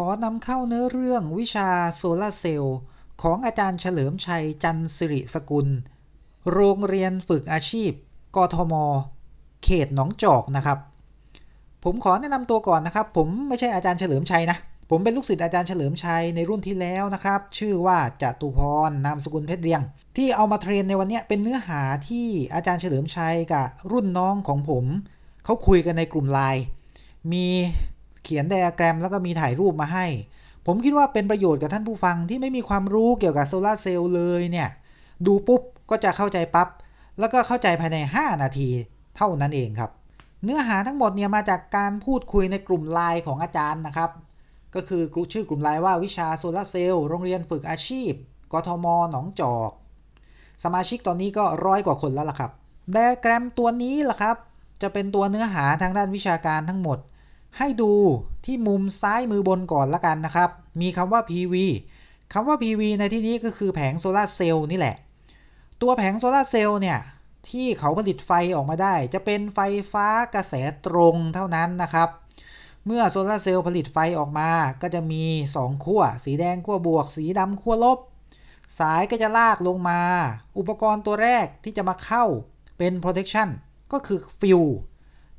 ขอนำเข้าเนื้อเรื่องวิชาโซลาร์เซลล์ของอาจารย์เฉลิมชัยจันสิริสกุล โรงเรียนฝึกอาชีพ กทม เขตหนองจอกนะครับ ผมขอแนะนำตัวก่อนนะครับ ผมไม่ใช่อาจารย์เฉลิมชัยนะ ผมเป็นลูกศิษย์อาจารย์เฉลิมชัยในรุ่นที่แล้วนะครับ ชื่อว่าจตุพร นามสกุลเพชรเรียง ที่เอามาเทรนในวันนี้เป็นเนื้อหาที่อาจารย์เฉลิมชัยกับรุ่นน้องของผม เขาคุยกันในกลุ่มไลน์ มี เขียนไดอะแกรมแล้วก็มีถ่ายรูปมาให้ ผมคิดว่าเป็นประโยชน์กับท่านผู้ฟังที่ไม่มีความรู้เกี่ยวกับโซลาเซลล์เลยเนี่ย ดูปุ๊บก็จะเข้าใจปับ๊บ แล้วก็เข้าใจภายใน 5 นาทีเท่านั้นเองครับ เนื้อหาทั้งหมดเนี่ยมาจากการพูดคุยในกลุ่มไลน์ของอาจารย์นะครับ ก็คือกลุ่มชื่อกลุ่มไลน์ว่าวิชาโซลาเซลล์โรงเรียนฝึกอาชีพ กทม หนองจอก สมาชิกตอนนี้ก็ร้อยกว่าคนแล้วล่ะครับไดอะแกรมตัวนี้ล่ะครับ จะเป็นตัวเนื้อหาทางด้านวิชาการทั้งหมด ให้ดูที่มุมซ้ายมือบนก่อนละกันนะครับ มีคำว่า PV คำว่า PV ในที่นี้ก็คือแผงโซลาร์เซลล์นี่แหละ ตัวแผงโซลาร์เซลล์เนี่ยที่เขาผลิตไฟออกมาได้ จะเป็นไฟฟ้ากระแสตรงเท่านั้นนะครับ เมื่อโซลาร์เซลล์ผลิตไฟออกมาก็จะมี 2 ขั้ว สีแดงขั้วบวก สีดำขั้วลบ สายก็จะลากลงมา อุปกรณ์ตัวแรกที่จะมาเข้าเป็น protection ก็คือฟิล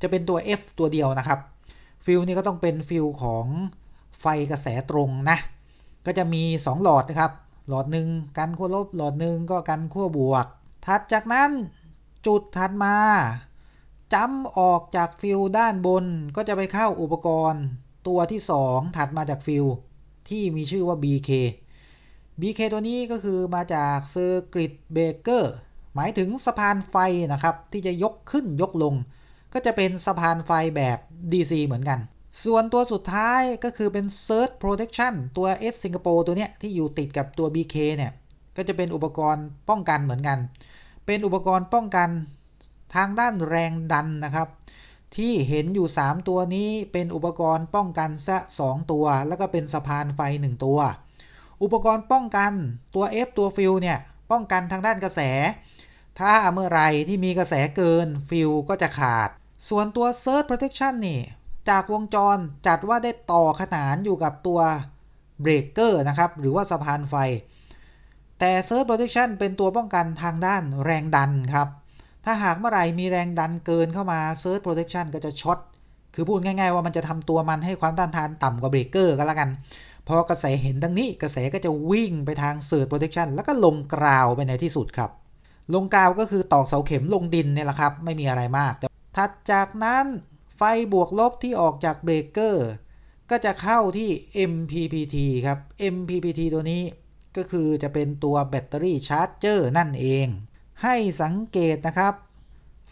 จะเป็นตัว F ตัวเดียวนะครับ ฟิลนี่ก็ต้องเป็นฟิลของไฟกระแสตรงนะ ก็จะมี 2 หลอดนะครับ หลอดหนึ่งกันขั้วลบ หลอดหนึ่งก็กันขั้วบวก ถัดจากนั้นจุดถัดมาจำออกจากฟิลด้านบนก็จะไปเข้าอุปกรณ์ตัวที่ 2 ถัดมาจากฟิลที่มีชื่อว่า BK BK ตัวนี้ก็คือมาจากเซอร์กิตเบเกอร์หมายถึงสะพานไฟนะครับ ที่จะยกขึ้นยกลง ก็จะเป็นสะพานไฟแบบ DC เหมือนกัน ส่วนตัวสุดท้ายก็คือเป็น Surge Protection ตัว S Singapore ตัวเนี้ยที่อยู่ติดกับตัว BK เนี่ย ก็จะเป็นอุปกรณ์ป้องกันเหมือนกัน เป็นอุปกรณ์ป้องกันทางด้านแรงดันนะครับ ที่เห็นอยู่ 3 ตัวนี้เป็นอุปกรณ์ป้องกันซะ2ตัว แล้วก็เป็นสะพานไฟ 1 ตัว อุปกรณ์ป้องกันตัว F ตัวฟิลเนี่ยป้องกันทางด้านกระแส ถ้าเมื่อไรที่มีกระแสเกินฟิลก็จะขาด ส่วนตัว Surge Protection นี่จากวงจรจัดว่าได้ต่อขนานอยู่กับตัวเบรกเกอร์นะครับ หรือว่าสะพานไฟ แต่ Surge Protection เป็นตัวป้องกันทางด้านแรงดันครับ ถ้าหากเมื่อไหร่มีแรงดันเกินเข้ามา Surge Protection ก็จะช็อต คือพูดง่ายๆว่ามันจะทำตัวมันให้ความต้านทานต่ำกว่าเบรกเกอร์ก็แล้วกัน พอกระแสเห็นดังนี้กระแสก็จะวิ่งไปทาง Surge Protection แล้วก็ลงกราวไปในที่สุดครับ ลงกราวก็คือตอกเสาเข็มลงดินเนี่ยแหละครับ ไม่มีอะไรมากแต่ ถัดจากนั้นไฟบวกลบที่ออกจากเบรกเกอร์ก็จะเข้าที่ MPPT ครับ MPPT ตัวนี้ก็คือจะเป็นตัวแบตเตอรี่ชาร์จเจอร์นั่นเอง ให้สังเกตนะครับ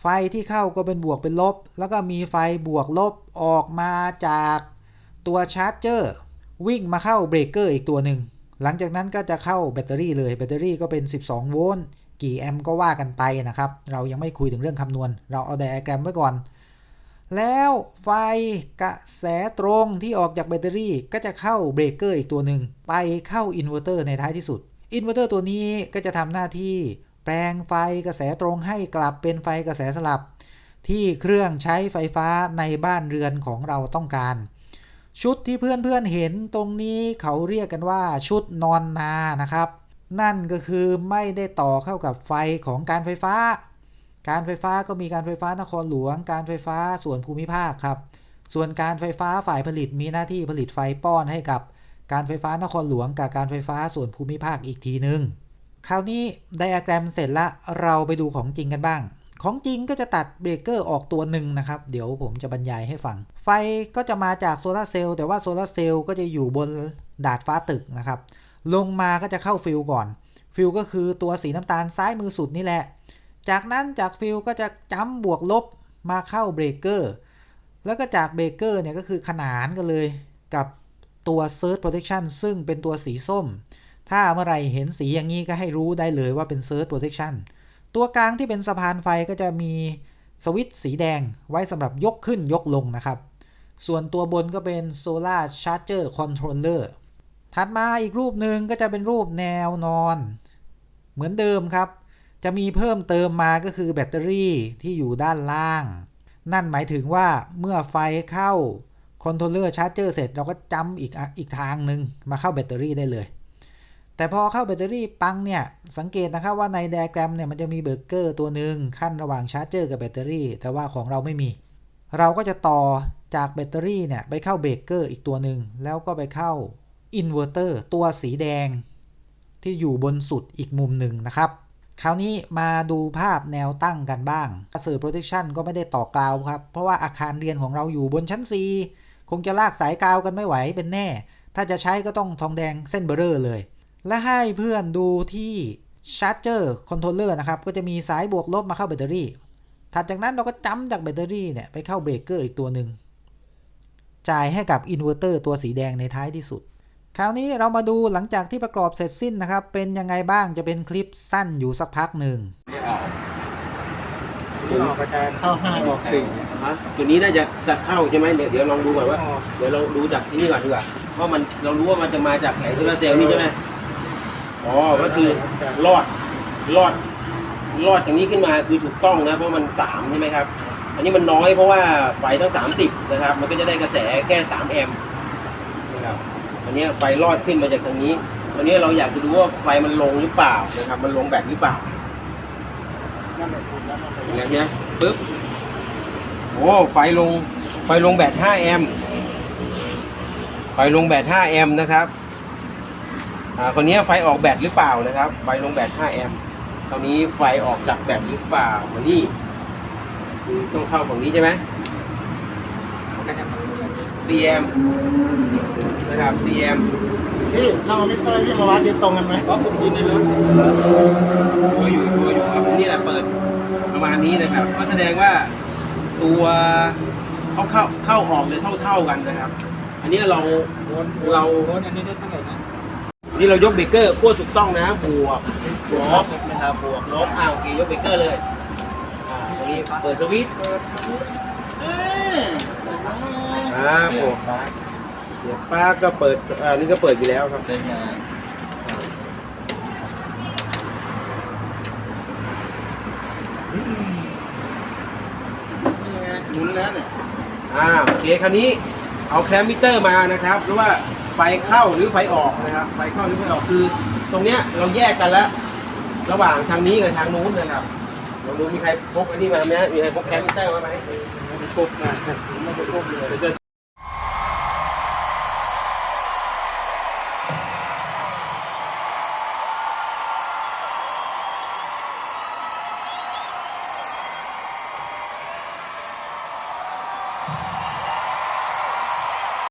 ไฟที่เข้าก็เป็นบวกเป็นลบ แล้วก็มีไฟบวกลบออกมาจากตัวชาร์จเจอร์วิ่งมาเข้าเบรกเกอร์อีกตัวหนึ่ง หลังจากนั้นก็จะเข้าแบตเตอรี่เลย แบตเตอรี่ก็เป็น 12 โวลต์ กี่แอมป์ก็ว่ากันไปนะครับ เรายังไม่คุยถึงเรื่องคำนวณ เราเอาไดอะแกรมไว้ก่อน แล้วไฟกระแสตรงที่ออกจากแบตเตอรี่ก็จะเข้าเบรกเกอร์อีกตัวหนึ่ง ไปเข้าอินเวอร์เตอร์ในท้ายที่สุด อินเวอร์เตอร์ตัวนี้ก็จะทำหน้าที่แปลงไฟกระแสตรงให้กลับเป็นไฟกระแสสลับ ที่เครื่องใช้ไฟฟ้าในบ้านเรือนของเราต้องการ ชุดที่เพื่อนๆเห็นตรงนี้เขาเรียกกันว่าชุดนอนนานะครับ นั่นก็คือไม่ได้ต่อเข้ากับไฟของการไฟฟ้า การไฟฟ้าก็มีการไฟฟ้านครหลวง การไฟฟ้าส่วนภูมิภาคครับ ส่วนการไฟฟ้าฝ่ายผลิตมีหน้าที่ผลิตไฟป้อนให้กับการไฟฟ้านครหลวงกับการไฟฟ้าส่วนภูมิภาคอีกทีหนึ่งคราวนี้ไดอะแกรมเสร็จละเราไปดูของจริงกันบ้าง ของจริงก็จะตัดเบรกเกอร์ออกตัวหนึ่งนะครับ เดี๋ยวผมจะบรรยายให้ฟัง ไฟก็จะมาจากโซลาร์เซลล์แต่ว่าโซลาร์เซลล์ก็จะอยู่บนดาดฟ้าตึกนะครับ ลงมาก็จะเข้าฟิลก่อน ฟิลก็คือตัวสีน้ำตาลซ้ายมือสุดนี่แหละ จากนั้นจากฟิลก็จะจ้ำบวกลบมาเข้าเบรกเกอร์แล้วก็จากเบรกเกอร์เนี่ยก็คือขนานกันเลยกับตัว Surge Protection ซึ่งเป็นตัวสีส้ม ถ้าเมื่อไรเห็นสีอย่างนี้ก็ให้รู้ได้เลยว่าเป็น Surge Protection ตัวกลางที่เป็นสะพานไฟก็จะมีสวิตช์สีแดงไว้สำหรับยกขึ้นยกลงนะครับ ส่วนตัวบนก็เป็น Solar Charger Controller ถัดมาอีกรูปหนึ่งก็จะเป็นรูปแนวนอน เหมือนเดิมครับ จะมีเพิ่มเติมมาก็คือแบตเตอรี่ที่อยู่ด้านล่าง นั่นหมายถึงว่าเมื่อไฟเข้าคอนโทรลเลอร์ชาร์จเจอร์เสร็จเราก็จำอีกอีกทางหนึ่งมาเข้าแบตเตอรี่ได้เลย แต่พอเข้าแบตเตอรี่ปังเนี่ย สังเกตนะครับว่าในไดอะแกรมเนี่ยมันจะมีเบรกเกอร์ตัวหนึ่งขั้นระหว่างชาร์จเจอร์กับแบตเตอรี่ แต่ว่าของเราไม่มี เราก็จะต่อจากแบตเตอรี่เนี่ยไปเข้าเบรกเกอร์อีกตัวหนึ่งแล้วก็ไปเข้า อินเวอร์เตอร์ตัวสีแดง ที่อยู่บนสุดอีกมุมหนึ่งนะครับ คราวนี้มาดูภาพแนวตั้งกันบ้างสื่อ protection ก็ไม่ได้ต่อกาวครับ เพราะว่าอาคารเรียนของเราอยู่บนชั้น 4 คงจะลากสายกาวกันไม่ไหวเป็นแน่ ถ้าจะใช้ก็ต้องทองแดงเส้นเบอร์เรอร์เลย และให้เพื่อนดูที่ชาร์จเจอร์คอนโทรลเลอร์นะครับ ก็จะมีสายบวกลบมาเข้าแบตเตอรี่ถัดจากนั้นเราก็จำจากแบตเตอรี่เนี่ยไปเข้าเบรกเกอร์อีกตัวหนึ่งจ่ายให้กับอินเวอร์เตอร์ตัวสีแดงในท้ายที่สุด คราวนี้เรามาดูหลังจากที่ประกอบเสร็จสิ้นนะครับ เป็นยังไงบ้างจะเป็นคลิปสั้นอยู่สักพักหนึ่งไม่ออกที่ออกอาจารย์เข้าห้าออกสี่ฮะตัวนี้น่าจะจะเข้าใช่ไหมเดี๋ยวเดี๋ยวลองดูก่อนว่า เดี๋ยวเราดูจากที่นี่ก่อนดีกว่าเพราะมันเรารู้ว่ามันจะมาจากแผงโซลาร์เซลล์นี่ใช่ไหมอ๋อก็คือรอดรอดรอดอย่างนี้ขึ้นมาคือถูกต้องนะเพราะมันสามใช่ไหมครับ อันนี้มันน้อยเพราะว่าไฟต้องสามสิบนะครับ มันก็จะได้กระแสแค่สามแอมป์นะครับ อันนี้ไฟรอดขึ้นมาจากตรงนี้อันนี้เราอยากจะดูว่าไฟมันลงหรือเปล่านะครับ มันลงแบบหรือเปล่าอย่างเงี้ยปึ๊บโอ้ไฟลงไฟลงแบต5แอมป์ไฟลงแบต5แอมป์นะครับอ่าคนนี้ไฟออกแบตหรือเปล่านะครับ ไฟลงแบต5แอมป์ตอนนี้ไฟออกจากแบตหรือเปล่าอันนี้คือต้องเข้าฝั่งนี้ใช่ไหม CM นะครับ CM ที่เราเอามิเตอร์ที่มาวัดยืนตรงกันไหมเพราะผมยืนในรถตัวอยู่ตัวอยู่ครับนี่แหละเปิดประมาณนี้นะครับ ก็แสดงว่าตัวเขาเข้าเข้าออกเลยเท่าเท่าๆกันนะครับ อันนี้เราเรารถอันนี้ได้เท่าไหร่นะนี่เรายกเบรกเกอร์ขั้วถูกต้องนะบวกบวกนะครับบวกลบอ่าโอเคยกเบรกเกอร์เลยอ่าตรงนี้เปิดสวิตช์เปิดสวิตช์เอ๊ะอ่าบวก เดี๋ยวป้าก็เปิดอ่านี่ก็เปิดอยู่แล้วครับนี่ไงหมุนแล้วเนี่ยอ่าโอเคคราวนี้เอาแคลมมิเตอร์มานะครับหรือว่าไฟเข้าหรือไฟออกนะครับไฟเข้าหรือไฟออกคือ ตรงเนี้ยเราแยกกันแล้ว ระหว่างทางนี้กับทางนู้นนะครับลองดูมีใครพกอันนี้มาไหมฮะมีใครพกแคลมมิเตอร์มาไหมไม่ได้ครบนะไม่ได้ครบเลย